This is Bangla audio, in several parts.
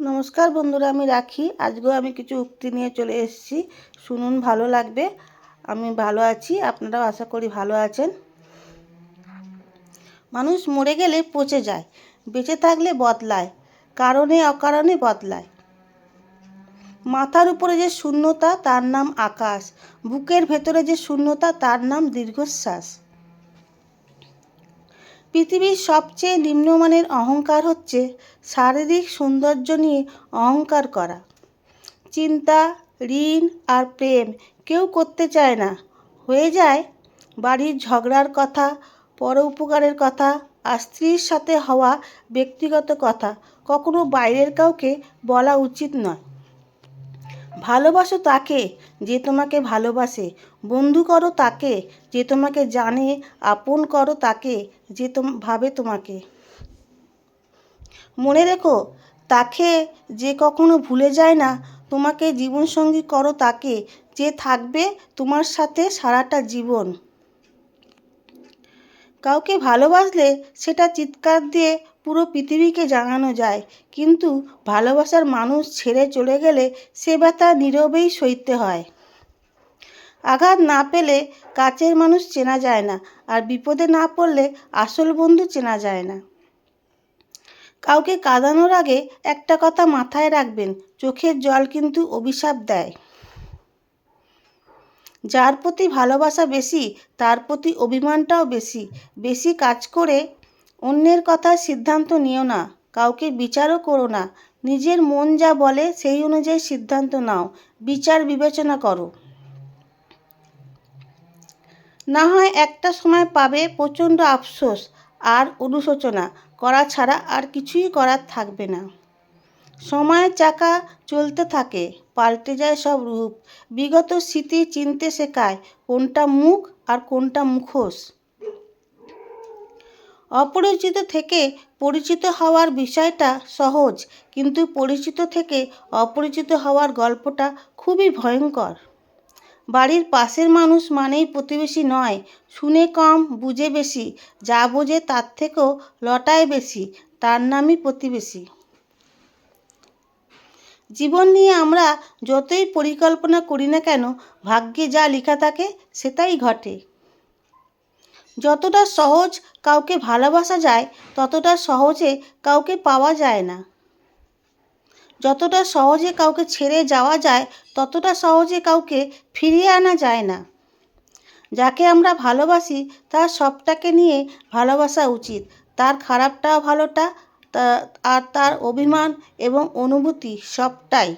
নমস্কার বন্ধুরা, আমি রাখি। আজকেও আমি কিছু উক্তি নিয়ে চলে এসেছি। শুনুন, ভালো লাগবে। আমি ভালো আছি, আপনারাও আশা করি ভালো আছেন। মানুষ মরে গেলে পচে যায়, বেঁচে থাকলে বদলায়, কারণে অকারণে বদলায়। মাথার উপরে যে শূন্যতা, তার নাম আকাশ। বুকের ভেতরে যে শূন্যতা, তার নাম দীর্ঘশ্বাস। পৃথিবীর সবচেয়ে নিম্নমানের অহংকার হচ্ছে শারীরিক সৌন্দর্য নিয়ে অহংকার করা। চিন্তা, ঋণ আর প্রেম কেউ করতে চায় না। হয়ে যায় বাড়ির ঝগড়ার কথা, পর উপকারের কথা আর স্ত্রীর সাথে হওয়া ব্যক্তিগত কথা কখনো বাইরের কাউকে বলা উচিত নয়। ভালোবাসো তাকে যে তোমাকে ভালোবাসে, বন্ধু করো তাকে যে তোমাকে জানে, আপন করো তাকে যে তোম, ভাবে তোমাকে। মনে রেখো, তাকে যে কখনো ভুলে যায় না, তোমাকে জীবনসঙ্গী করো তাকে, যে থাকবে তোমার সাথে সারাটা জীবন। কাউকে ভালোবাসলে সেটা চিৎকার দিয়ে পুরো পৃথিবীকে জানানো যায়, কিন্তু ভালোবাসার মানুষ ছেড়ে চলে গেলে সে ব্যথা নীরবেই সইতে হয়। আঘাত না পেলে কাছের মানুষ চেনা যায় না আর বিপদে না পড়লে আসল বন্ধু চেনা যায় না। কাউকে কাঁদানোর আগে একটা কথা মাথায় রাখবেন, চোখের জল কিন্তু অভিশাপ দেয়। যার প্রতি ভালোবাসা বেশি, তার প্রতি অভিমানটাও বেশি। বেশি কাজ করে অন্যের কথা সিদ্ধান্ত নিও না, কাউকে বিচারও করো না। নিজের মন যা বলে সেই অনুযায়ী সিদ্ধান্ত নাও, বিচার বিবেচনা করো। না হয় একটা সময় পাবে প্রচণ্ড আফসোস আর অনুশোচনা। করা ছাড়া আর কিছুই করার থাকবে না। সময়ের চাকা চলতে থাকে, পাল্টে যায় সব রূপ। বিগত স্মৃতি চিনতে শেখায় কোনটা মুখ আর কোনটা মুখোশ। অপরিচিত থেকে পরিচিত হওয়ার বিষয়টা সহজ, কিন্তু পরিচিত থেকে অপরিচিত হওয়ার গল্পটা খুবই ভয়ঙ্কর। বাড়ির পাশের মানুষ মানেই প্রতিবেশী নয়। শুনে কম, বুঝে বেশি, যা বোঝে তার থেকেও লটায় বেশি, তার নামই প্রতিবেশী। জীবন নিয়ে আমরা যতই পরিকল্পনা করি না কেন, ভাগ্যে যা লেখা থাকে সেটাই ঘটে। যতটা সহজ কাউকে ভালোবাসা যায়, ততটা সহজে কাউকে পাওয়া যায় না। যতটা সহজে কাউকে ছেড়ে যাওয়া যায়, ততটা সহজে কাউকে ফিরিয়ে আনা যায় না। যাকে আমরা ভালোবাসি, তার সবটাকে নিয়ে ভালোবাসা উচিত। তার খারাপটা ভালোটা আর তার অভিমান এবং অনুভূতি সবটাই।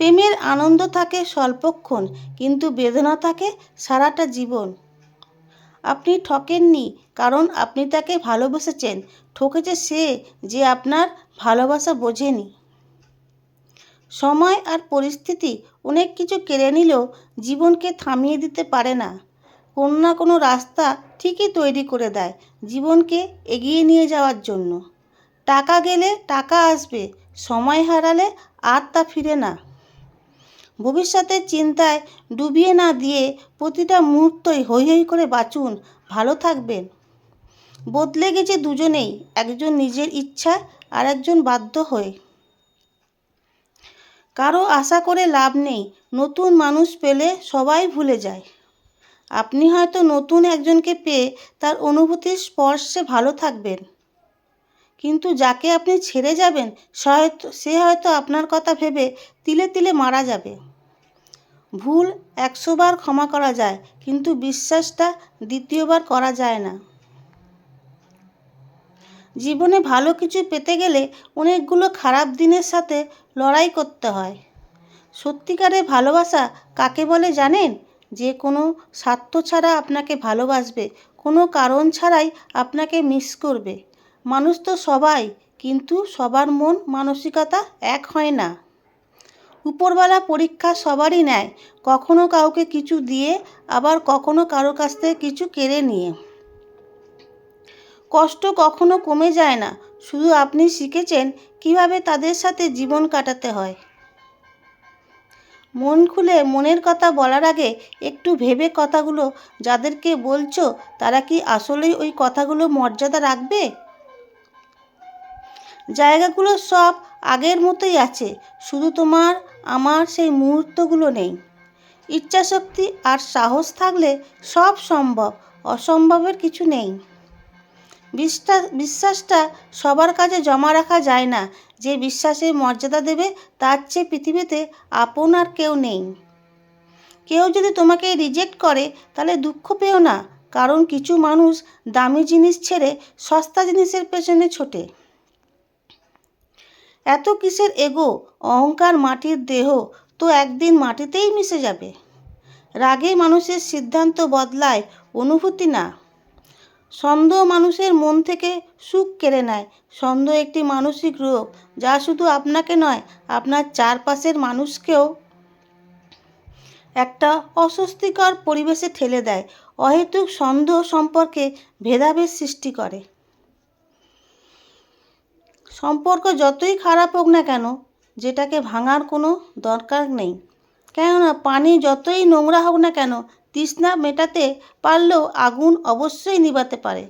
প্রেমের আনন্দ থাকে স্বল্পক্ষণ, কিন্তু বেদনা থাকে সারাটা জীবন। আপনি ঠকেননি, কারণ আপনি তাকে ভালোবেসেছেন। ঠকেছে সে যে আপনার ভালোবাসা বোঝেনি। সময় আর পরিস্থিতি অনেক কিছু কেড়ে নিলেও জীবনকে থামিয়ে দিতে পারে না। কোনো না কোনো রাস্তা ঠিকই তৈরি করে দেয় জীবনকে এগিয়ে নিয়ে যাওয়ার জন্য। টাকা গেলে টাকা আসবে, সময় হারালে আর তা ফিরে না। ভবিষ্যতের চিন্তায় ডুবিয়ে না দিয়ে প্রতিটা মুহূর্তই হৈ হৈ করে বাঁচুন, ভালো থাকবেন। বদলে গেছে দুজনেই, একজন নিজের ইচ্ছা আর একজন বাধ্য হয়ে কারও আশা করে লাভ নেই, নতুন মানুষ পেলে সবাই ভুলে যায়। আপনি হয়তো নতুন একজনকে পেয়ে তার অনুভূতির স্পর্শে ভালো থাকবেন। কিন্তু যাকে আপনি ছেড়ে যাবেন, সে হয়তো আপনার কথা ভেবে তিলে তিলে মারা যাবে। ভুল একশোবার ক্ষমা করা যায়, কিন্তু বিশ্বাসটা দ্বিতীয়বার করা যায় না। জীবনে ভালো কিছু পেতে গেলে অনেকগুলো খারাপ দিনের সাথে লড়াই করতে হয়। সত্যিকারের ভালোবাসা কাকে বলে জানেন? যে কোনো স্বার্থ ছাড়া আপনাকে ভালোবাসবে, কোনো কারণ ছাড়াই আপনাকে মিস করবে। মানুষ তো সবাই, কিন্তু সবার মন মানসিকতা এক হয় না। উপরওয়ালা পরীক্ষা সবারই নেয়, কখনো কাউকে কিছু দিয়ে, আবার কখনো কারও কাছ থেকে কিছু কেড়ে নিয়ে। কষ্ট কখনো কমে যায় না। শুধু আপনি শিখেছেন কীভাবে তাদের সাথে জীবন কাটাতে হয়। মন খুলে মনের কথা বলার আগে একটু ভেবে কথাগুলো যাদেরকে বলছো, তারা কি আসলেই ওই কথাগুলো মর্যাদা রাখবে? জায়গাগুলো সব আগের মতোই আছে, শুধু তোমার, আমার সেই মুহূর্তগুলো নেই। ইচ্ছাশক্তি আর সাহস থাকলে সব সম্ভব, অসম্ভবের কিছু নেই। বিশ্বাস, বিশ্বাসটা সবার কাছে জমা রাখা যায় না। যে বিশ্বাসের মর্যাদা দেবে, তার চেয়ে পৃথিবীতে আপন আর কেউ নেই। কেউ যদি তোমাকে রিজেক্ট করে, তাহলে দুঃখ পেও না, কারণ কিছু মানুষ দামি জিনিস ছেড়ে সস্তা জিনিসের পেছনে ছোটে। এত কিসের এগো অহংকার মাটির দেহ তো একদিন মাটিতেই মিশে যাবে। রাগে মানুষের সিদ্ধান্ত বদলায় অনুভূতি না। সন্দেহ মানুষের মন থেকে সুখ কেড়ে নেয়। সন্দেহ একটি মানসিক রোগ, যা শুধু আপনাকে নয়, আপনার চারপাশের মানুষকেও একটা অস্বস্তিকর পরিবেশে ঠেলে দেয়। অহেতুক সন্দেহ সম্পর্কে ভেদাভেদ সৃষ্টি করে। সম্পর্ক যতই খারাপ হোক না কেন, যেটাকে ভাঙার কোনো দরকার নেই। কেননা, পানি যতই নোংরা হোক না কেন তৃষ্ণা মেটাতে পারলেও আগুন অবশ্যই নিভাতে পারে।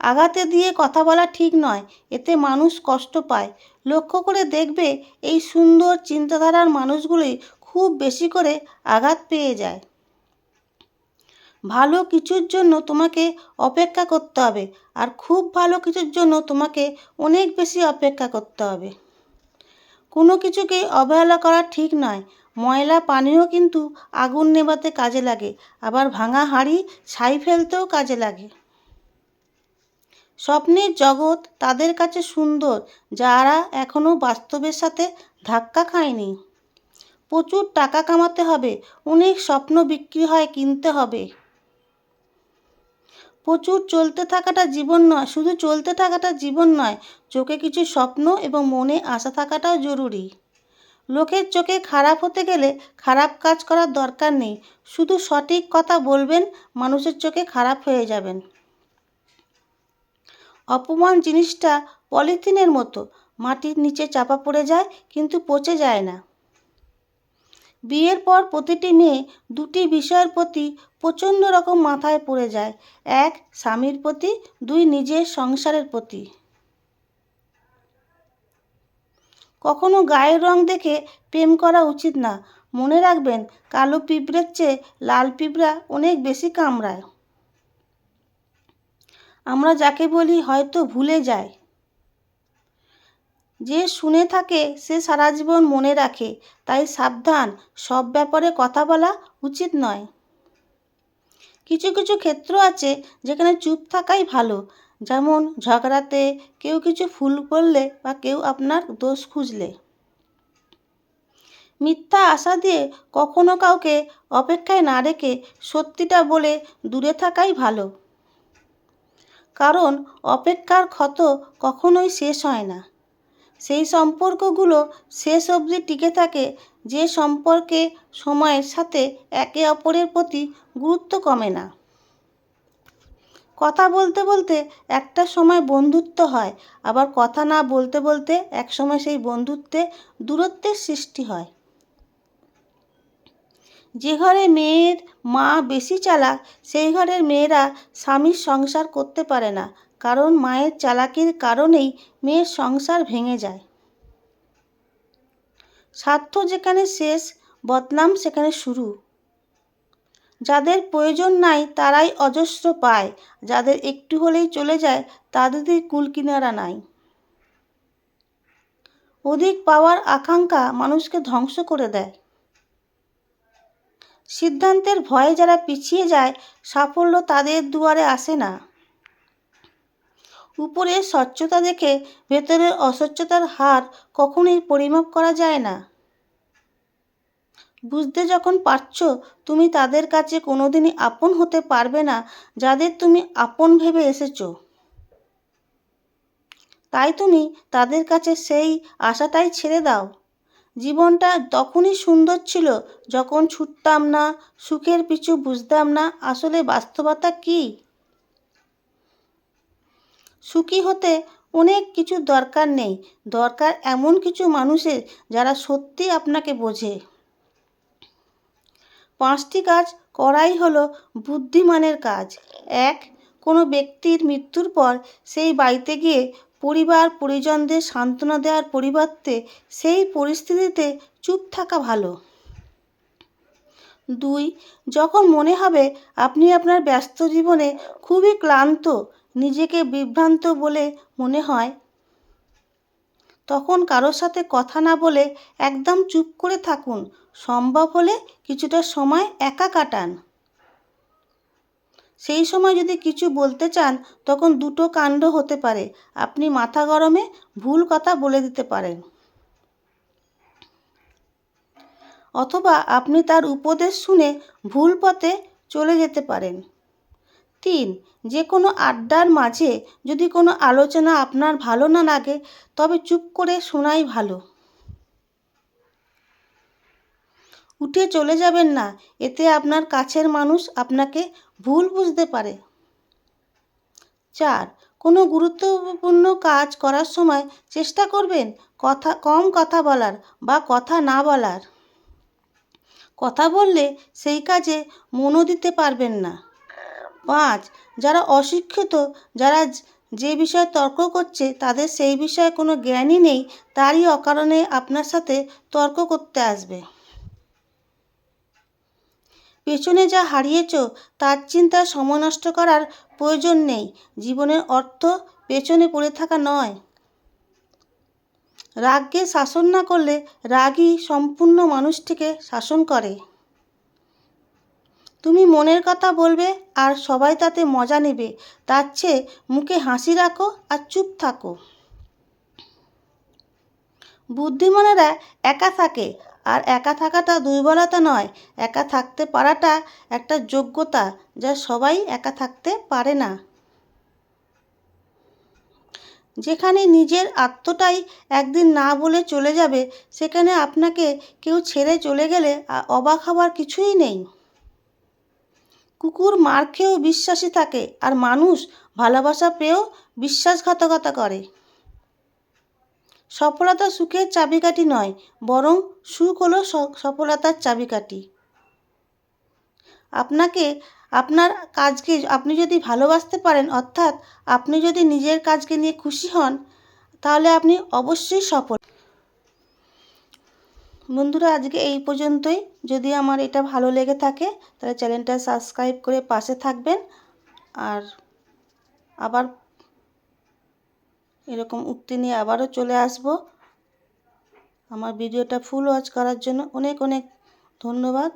আঘাতে দিয়ে কথা বলা ঠিক নয়, এতে মানুষ কষ্ট পায়। লক্ষ্য করে দেখবে এই সুন্দর চিন্তাধারার মানুষগুলোই খুব বেশি করে আঘাত পেয়ে যায়। ভালো কিছুর জন্য তোমাকে অপেক্ষা করতে হবে আর খুব ভালো কিছুর জন্য তোমাকে অনেক বেশি অপেক্ষা করতে হবে। কোনো কিছুকে অবহেলা করা ঠিক নয় ময়লা পানিও কিন্তু আগুন নেভাতে কাজে লাগে, আবার ভাঙা হাঁড়ি ছাই ফেলতেও কাজে লাগে। স্বপ্নের জগৎ তাদের কাছে সুন্দর, যারা এখনও বাস্তবের সাথে ধাক্কা খায়নি। প্রচুর টাকা কামাতে হবে, অনেক স্বপ্ন বিক্রি হয় কিনতে হবে। প্রচুর চলতে থাকাটা জীবন নয়, শুধু চলতে থাকাটা জীবন নয়, চোখে কিছু স্বপ্ন এবং মনে আশা থাকাটাও জরুরি। লোকের চোখে খারাপ হতে গেলে খারাপ কাজ করার দরকার নেই। শুধু সঠিক কথা বলবেন, মানুষের চোখে খারাপ হয়ে যাবেন। অপমান জিনিসটা পলিথিনের মতো। মাটির নিচে চাপা পড়ে যায়, কিন্তু পচে যায় না। বিয়ের পর প্রতিটি মেয়ে দুটি বিষয়ের প্রতি প্রচণ্ড রকম মাথায় পড়ে যায়। এক স্বামীর প্রতি, দুই নিজের সংসারের প্রতি। কখনো গায়ের রং দেখে প্রেম করা উচিত না। মনে রাখবেন, কালো পিঁপড়ের চেয়ে লাল পিঁপড়া অনেক বেশি কামড়ায়। আমরা যাকে বলি হয়তো ভুলে যায়। যে শুনে থাকে, সে সারা জীবন মনে রাখে। তাই সাবধান, সব ব্যাপারে কথা বলা উচিত নয়। কিছু কিছু ক্ষেত্র আছে যেখানে চুপ থাকাই ভালো। যেমন ঝগড়াতে কেউ কিছু ভুল করলে বা কেউ আপনার দোষ খুঁজলে। মিথ্যা আশা দিয়ে কখনো কাউকে অপেক্ষায় না রেখে সত্যিটা বলে দূরে থাকাই ভালো। কারণ অপেক্ষার ক্ষত কখনোই শেষ হয় না। সেই সম্পর্কগুলো শেষ অবধি টিকে থাকে যে সম্পর্কে সময়ের সাথে একে অপরের প্রতি গুরুত্ব কমে না। কথা বলতে বলতে একটা সময় বন্ধুত্ব হয়, আবার কথা না বলতে বলতে এক সময় সেই বন্ধুত্বে দূরত্বের সৃষ্টি হয়। যে ঘরে মেয়ের মা বেশি চালাক, সেই ঘরের মেয়েরা স্বামীর সংসার করতে পারে না, কারণ মায়ের চালাকির কারণেই মেয়ের সংসার ভেঙে যায়। স্বার্থ যেখানে শেষ, বদনাম সেখানে শুরু। যাদের প্রয়োজন নাই তারাই অজস্র পায়, যাদের একটু হলেই চলে যায় তাদের কুলকিনারা নাই। অধিক পাওয়ার আকাঙ্ক্ষা মানুষকে ধ্বংস করে দেয়। সিদ্ধান্তের ভয়ে যারা পিছিয়ে যায়, সাফল্য তাদের দুয়ারে আসে না। উপরে স্বচ্ছতা দেখে ভেতরের অস্বচ্ছতার হার কখনোই পরিমাপ করা যায় না। বুঝতে যখন পারছ, তুমি তাদের কাছে কোনোদিনই আপন হতে পারবে না, যাদের তুমি আপন ভেবে এসেছ। তাই তুমি তাদের কাছে সেই আশাটাই ছেড়ে দাও। জীবনটা তখনই সুন্দর ছিল যখন ছুটতাম না, সুখের পিছু বুঝতাম না, আসলে বাস্তবতা কী? সুখী হতে অনেক কিছু দরকার নেই, দরকার এমন কিছু মানুষের যারা সত্যি আপনাকে বোঝে। পাঁচটি কাজ করাই হলো বুদ্ধিমানের কাজ। এক, কোনো ব্যক্তির মৃত্যুর পর সেই বাড়িতে গিয়ে পরিবার পরিজনদের সান্ত্বনা দেওয়ার পরিবর্তে সেই পরিস্থিতিতে চুপ থাকা ভালো। দুই, যখন মনে হবে আপনি আপনার ব্যস্ত জীবনে খুবই ক্লান্ত, নিজেকে বিভ্রান্ত বলে মনে হয়, তখন কারোর সাথে কথা না বলে একদম চুপ করে থাকুন সম্ভব হলে কিছুটা সময় একা কাটান। সেই সময় যদি কিছু বলতে চান, তখন দুটো কাণ্ড হতে পারে। আপনি মাথা গরমে ভুল কথা বলে দিতে পারেন। অথবা আপনি তার উপদেশ শুনে ভুল পথে চলে যেতে পারেন। তিন, যে কোনো আড্ডার মাঝে যদি কোনো আলোচনা আপনার ভালো না লাগে, তবে চুপ করে শোনাই ভালো। উঠে চলে যাবেন না, এতে আপনার কাছের মানুষ আপনাকে ভুল বুঝতে পারে। চার, কোনো গুরুত্বপূর্ণ কাজ করার সময় চেষ্টা করবেন কথা, কম কথা বলার বা কথা না বলার। কথা বললে সেই কাজে মনও দিতে পারবেন না। পাঁচ, যারা অশিক্ষিত, যারা যে বিষয়ে তর্ক করছে তাদের সেই বিষয়ে কোনো জ্ঞানই নেই, তারই অকারণে আপনার সাথে তর্ক করতে আসবে। পেছনে যা হারিয়েছ, তার চিন্তা সময় নষ্ট করার প্রয়োজন নেই। জীবনের অর্থ পেছনে পড়ে থাকা নয়। রাগকে শাসন না করলে রাগই সম্পূর্ণ মানুষটিকে শাসন করে। তুমি মনের কথা বলবে আর সবাই তাতে মজা নেবে। তার চেয়ে মুখে হাসি রাখো আর চুপ থাকো। বুদ্ধিমানেরা একা থাকে আর একা থাকাটা দুর্বলতা নয়। একা থাকতে পারাটা একটা যোগ্যতা যা সবাই একা থাকতে পারে না। যেখানে নিজের আত্মটাই একদিন না বলে চলে যাবে, সেখানে আপনাকে কেউ ছেড়ে চলে গেলে অবাক হওয়ার কিছুই নেই। কুকুর মার খেয়েও বিশ্বাসী থাকে আর মানুষ ভালোবাসা পেয়েও বিশ্বাসঘাতকতা করে। সফলতা সুখের চাবিকাঠি নয়, বরং সুখ হলো সফলতার চাবিকাঠি। আপনাকে, আপনার কাজকে আপনি যদি ভালোবাসতে পারেন, অর্থাৎ আপনি যদি নিজের কাজকে নিয়ে খুশি হন, তাহলে আপনি অবশ্যই সফল। বন্ধুরা, আজকে এই পর্যন্তই। যদি আমার এটা ভালো লেগে থাকে, তাহলে চ্যানেলটা সাবস্ক্রাইব করে পাশে থাকবেন। আর আবার এরকম উক্তি নিয়ে আবারও চলে আসব। আমার ভিডিওটা ফুল ওয়াচ করার জন্য অনেক অনেক ধন্যবাদ।